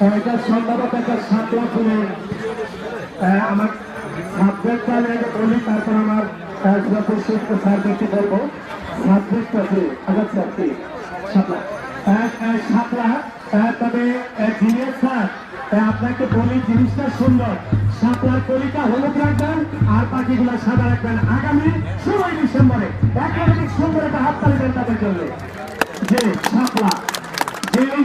এটা একটা আমার আপনাকে বলি, জিনিসটা সুন্দর। সাতলার কলিটা হলুদ রাখবেন, আর বাকিগুলো সাদা রাখবেন। আগামী ষোলোই ডিসেম্বরে, একাধিক সুন্দর একটা হাত তালি দেন তাদের জন্য যে শাপলা যেই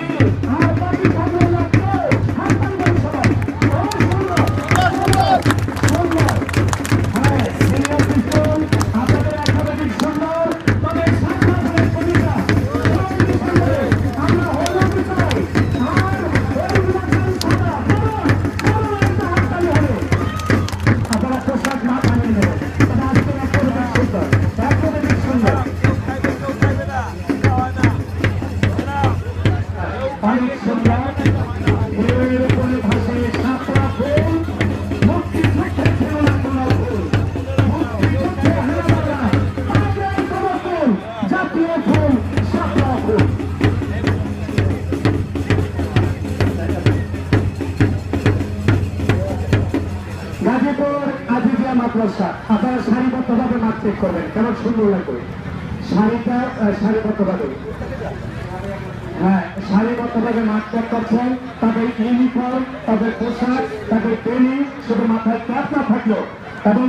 অনেক কোনো কোনো ফুল জাতীয় ফুল সাতটা ফুল গাজীপুর আজিজিয়া মাদ্রাসা চেক করবেন কেমন সুন্দর লাগবে আহ, সারিবদ্ধভাবে সারিবদ্ধভাবে মাঠ চেক করছেন তাদের ইউনিফর্ম তাদের পোশাক, তাদের ট্রেনিং শুধু মাথায় ক্যাপ না থাকল এবং